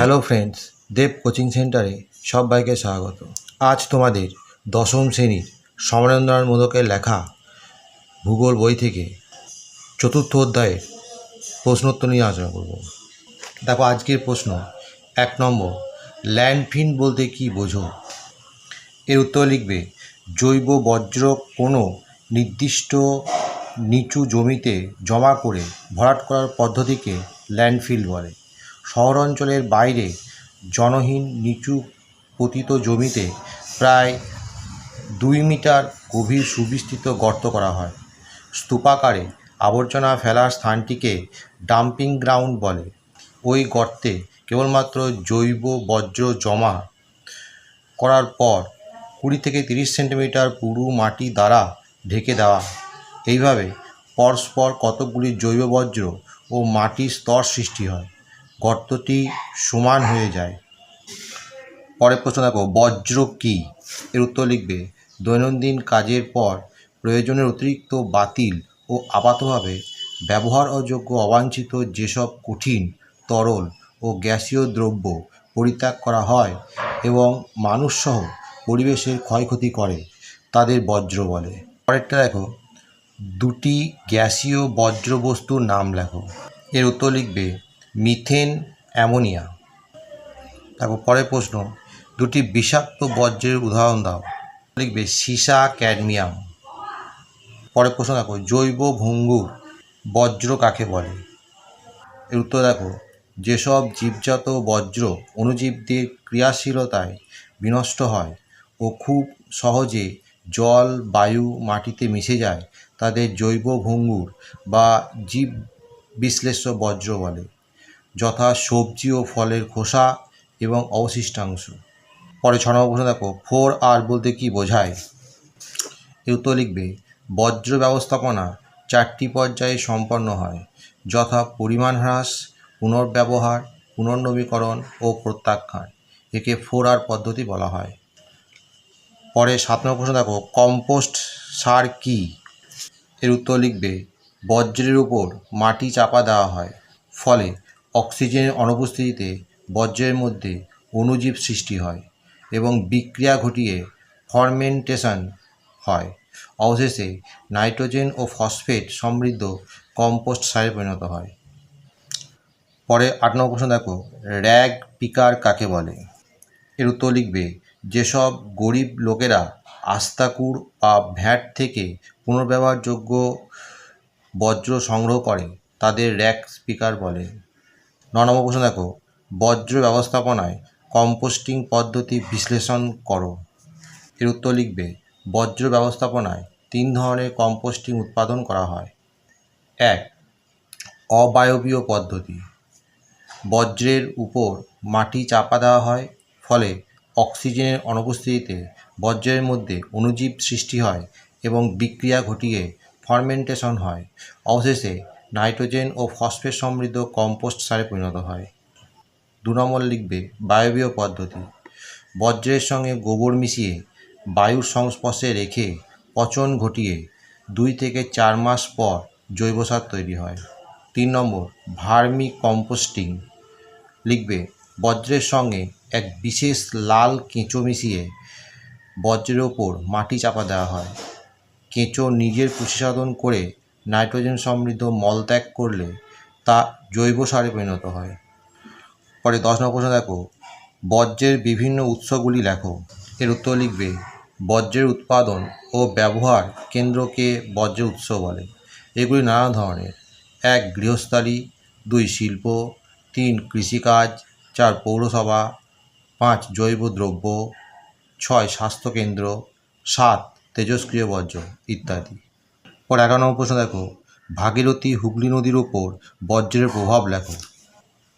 Hello friends দেব coaching সেন্টারে সবাইকে স্বাগত। আজ তোমাদের দশম শ্রেণির সমরেন্দ্রনাথ মোদকের লেখা ভূগোল বই থেকে চতুর্থ অধ্যায়ের প্রশ্নোত্তর নিয়ে আলোচনা করব। দেখো আজকের প্রশ্ন, এক নম্বর, ল্যান্ডফিন বলতে কি বোঝো? এর উত্তর লিখবে, জৈব বজ্র কোনো নির্দিষ্ট নিচু জমিতে জমা করে ভরাট করার পদ্ধতিকে ল্যান্ডফিল বলে। শহর অঞ্চলের বাইরে জনহীন নিচু পতিত জমিতে প্রায় দুই মিটার গভীর সুবিস্তৃত গর্ত করা হয়। স্তূপাকারে আবর্জনা ফেলার স্থানটিকে ডাম্পিং গ্রাউন্ড বলে। ওই গর্তে কেবলমাত্র জৈব বজ্র জমা করার পর কুড়ি থেকে তিরিশ সেন্টিমিটার পুরু মাটি দ্বারা ঢেকে দেওয়া। এইভাবে পরস্পর কতকগুলি জৈব বজ্র ও মাটির স্তর সৃষ্টি হয়। গর্তটি সমান হয়ে যায়। পরের প্রশ্ন দেখো, বজ্র কী? এর উত্তর লিখবে, দৈনন্দিন কাজের পর প্রয়োজনের অতিরিক্ত বাতিল ও আপাতভাবে ব্যবহার অযোগ্য অবাঞ্ছিত যেসব কঠিন, তরল ও গ্যাসীয় দ্রব্য পরিত্যাগ করা হয় এবং মানুষসহ পরিবেশের ক্ষয়ক্ষতি করে, তাদের বজ্র বলে। পরেরটা দেখো, দুটি গ্যাসীয় বজ্র বস্তুর নাম লেখো। এর উত্তর লিখবে মিথেন অ্যামোনিয়া। তারপর পরের প্রশ্ন, দুটি বিষাক্ত বজ্রের উদাহরণ দাও। লিখবে সীসা ক্যাডমিয়াম। পরের প্রশ্ন দেখো, জৈব ভঙ্গুর বজ্র কাকে বলে? এর উত্তর দেখো, যেসব জীবজাত বজ্র অণুজীবদের ক্রিয়াশীলতায় বিনষ্ট হয় ও খুব সহজে জল, বায়ু, মাটিতে মিশে যায়, তাদের জৈব ভঙ্গুর বা জীব বিশ্লেষ্য বজ্র বলে। যথা সবজি ও ফলের খোসা এবং অবশিষ্টাংশ। পরে ছ নম্বর প্রশ্ন দেখো, ফোর আর বলতে কি বোঝায়? এর উত্তর লিখবে, বজ্র ব্যবস্থাপনা চারটি পর্যায়ে সম্পন্ন হয়, যথা পরিমাণ হ্রাস, পুনর্ব্যবহার, পুনর্নবীকরণ ও প্রত্যাখ্যান। একে ফোর আর পদ্ধতি বলা হয়। পরে সাত নম্বর প্রশ্ন দেখো, কম্পোস্ট সার কী? এর উত্তর লিখবে, বজ্রের উপর মাটি চাপা দেওয়া হয়, ফলে অক্সিজেনের অনুপস্থিতিতে বজ্রের মধ্যে অণুজীব সৃষ্টি হয় এবং বিক্রিয়া ঘটিয়ে ফরমেন্টেশন হয়। অবশেষে নাইট্রোজেন ও ফসফেট সমৃদ্ধ কম্পোস্ট সারে পরিণত হয়। পরে আট নম্বর প্রশ্ন দেখো, র্যাগ পিকার কাকে বলে? এর উত্তর লিখবে, যেসব গরিব লোকেরা আস্তাকুর বা ভ্যাট থেকে পুনর্ব্যবহারযোগ্য বজ্র সংগ্রহ করে, তাদের র্যাক স্পিকার বলে। ন নম্বর প্রশ্ন দেখো, বজ্র ব্যবস্থাপনায় কম্পোস্টিং পদ্ধতি বিশ্লেষণ করো। এর উত্তর লিখবে, বজ্র ব্যবস্থাপনায় তিন ধরনের কম্পোস্টিং উৎপাদন করা হয়। এক, অবায়বীয় পদ্ধতি। বজ্রের উপর মাটি চাপা দেওয়া হয়, ফলে অক্সিজেনের অনুপস্থিতিতে বজ্রের মধ্যে অণুজীব সৃষ্টি হয় এবং বিক্রিয়া ঘটিয়ে ফার্মেন্টেশন হয়। অবশেষে নাইট্রোজেন ও ফসফেট সমৃদ্ধ কম্পোস্ট সারে পরিণত হয়। দু নম্বর লিখবে, বায়বীয় পদ্ধতি। বজ্রের সঙ্গে গোবর মিশিয়ে বায়ুর সংস্পর্শে রেখে পচন ঘটিয়ে দুই থেকে চার মাস পর জৈব সার তৈরি হয়। তিন নম্বর, ভার্মি কম্পোস্টিং। লিখবে, বজ্রের সঙ্গে এক বিশেষ লাল কেঁচো মিশিয়ে বজ্রের ওপর মাটি চাপা দেওয়া হয়। কেঁচো নিজের পুষ্টিসাধন করে নাইট্রোজেন সমৃদ্ধ মল ত্যাগ করলে তা জৈব সারে পরিণত হয়। পরে দশ নম্বর প্রশ্ন দেখো বজ্রের বিভিন্ন উৎসগুলি লেখো। এর উত্তর লিখবে বজ্রের উৎপাদন ও ব্যবহার কেন্দ্রকে বজ্রের উৎস বলে। এগুলি নানা ধরনের। এক, গৃহস্থালী, দুই, শিল্প, তিন, কৃষিকাজ, চার, পৌরসভা, পাঁচ, জৈব দ্রব্য, ছয়, স্বাস্থ্যকেন্দ্র, সাত, তেজস্ক্রিয় বর্জ্য ইত্যাদি। পর এগারো নম্বর প্রশ্ন দেখো। ভাগীরথী হুগলি নদীর ওপর বজ্রের প্রভাব লেখো।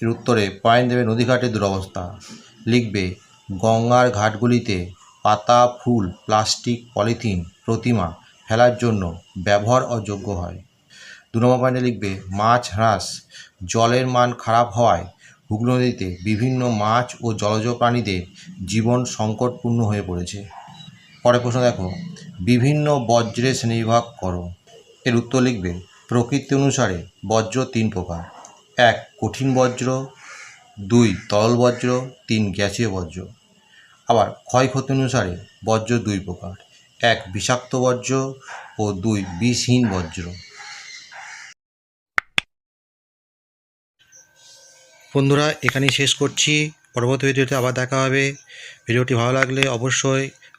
এর উত্তরে পয়েন্ট দেবে নদীঘাটের দুরবস্থা। লিখবে, গঙ্গার ঘাটগুলিতে পাতা, ফুল, প্লাস্টিক, পলিথিন, প্রতিমা ফেলার জন্য ব্যবহার অযোগ্য হয়। দু নম্বর পয়েন্টে লিখবে, মাছ হ্রাস, জলের মান খারাপ হওয়ায় হুগলি নদীতে বিভিন্ন মাছ ও জলজ প্রাণীদের জীবন সংকটপূর্ণ হয়ে পড়েছে। পরের প্রশ্ন দেখো বিভিন্ন বজ্রের শ্রেণীবিভাগ করো। এর উত্তর লিখবে, প্রকৃতি অনুসারে বজ্র তিন প্রকার। এক, কঠিন বজ্র। দুই, তরল বজ্র। তিন, গ্যাসীয় বজ্র। আবার ক্ষয়ক্ষতি অনুসারে বজ্র দুই প্রকার। এক, বিষাক্ত বজ্র ও দুই, বিষহীন বজ্র। বন্ধুরা, এখানেই শেষ করছি। পরবর্তী ভিডিওতে আবার দেখা হবে। ভিডিওটি ভালো লাগলে অবশ্যই